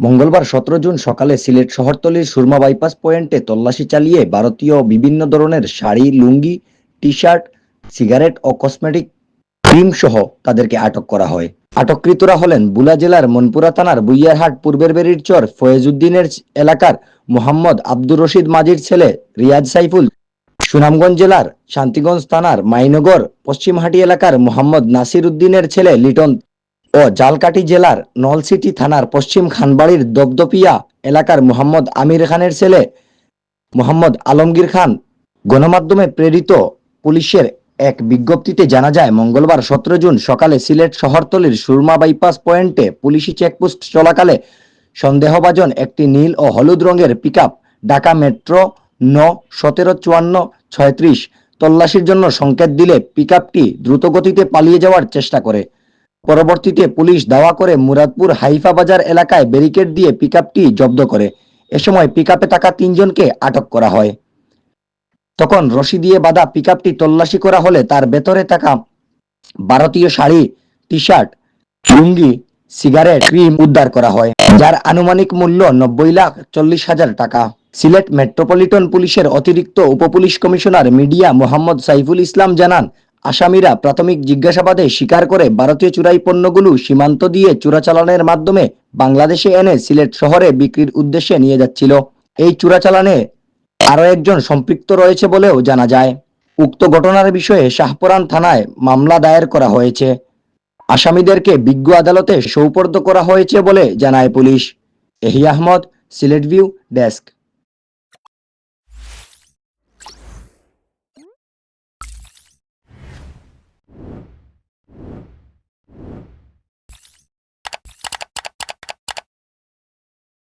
মঙ্গলবার সতেরো জুন সকালে সিলেট শহরতলির সুরমা বাইপাস পয়েন্টে তল্লাশি চালিয়ে ভারতীয় বিভিন্ন ধরনের sari, lungi T shirt cigarette ও কসমেটিক ক্রিম সহ তাদেরকে আটক করা হয়। আটককৃতরা হলেন বুলা জেলার মনপুরা থানার বুইয়ারহাট পূর্বের বেরির চর ফয়েজুদ্দিনের এলাকার মোহাম্মদ আব্দুর রশিদ মাজির ছেলে রিয়াজ সাইফুল। সুনামগঞ্জ জেলার শান্তিগঞ্জ থানার মাইনগর, পশ্চিমহাটি এলাকার মোহাম্মদ নাসির উদ্দিনের ছেলে লিটন ও জালকাটি জেলার নলসিটি থানার পশ্চিম খানবাড়ির দপদপিয়া এলাকার মোহাম্মদ আমির খানের ছেলে মোহাম্মদ আলমগীর খান গণমাধ্যমে প্রেরিত পুলিশের এক বিজ্ঞপ্তিতে জানা যায়, মঙ্গলবার সতেরো জুন সকালে সিলেট শহরতলির সুরমা বাইপাস পয়েন্টে পুলিশি চেকপোস্ট চলাকালে সন্দেহভাজন একটি নীল ও হলুদ রঙের পিকআপ ঢাকা মেট্রো ন সতেরো চুয়ান্ন ছয়ত্রিশ তল্লাশির জন্য সংকেত দিলে পিকআপটি দ্রুতগতিতে পালিয়ে যাওয়ার চেষ্টা করে। পরবর্তীতে পুলিশ দাওয়া করে মুরাদপুর হাইফা বাজার এলাকায় ব্যারিকেড দিয়ে পিকআপটি জব্দ করে। এ সময় পিকআপে থাকা তিনজনকে আটক করা হয়। তখন রশি দিয়ে বাঁধা পিকআপটি তল্লাশি করা হলে তার ভেতরে থাকা ভারতীয় sari T shirt lungi, cigarette, cream উদ্ধার করা হয়, যার আনুমানিক মূল্য নব্বই লাখ চল্লিশ হাজার টাকা। সিলেট মেট্রোপলিটন পুলিশের অতিরিক্ত উপপুলিশ কমিশনার মিডিয়া মোহাম্মদ সাইফুল ইসলাম জানান আসামিরা প্রাথমিক জিজ্ঞাসাবাদে স্বীকার করে ভারতীয় চুরাই পণ্যগুলো সীমান্ত দিয়ে চোরাচালানের মাধ্যমে বাংলাদেশে এনে সিলেট শহরে বিক্রির উদ্দেশ্যে নিয়ে যাচ্ছিল। এই চোরাচালানে আরও একজন সম্পৃক্ত রয়েছে বলেও জানা যায়। উক্ত ঘটনার বিষয়ে শাহপুরান থানায় মামলা দায়ের করা হয়েছে। আসামিদেরকে বিজ্ঞ আদালতে সৌপর্দ করা হয়েছে বলে জানায় পুলিশ। এহি আহমদ, সিলেট ভিউ, ডেস্ক।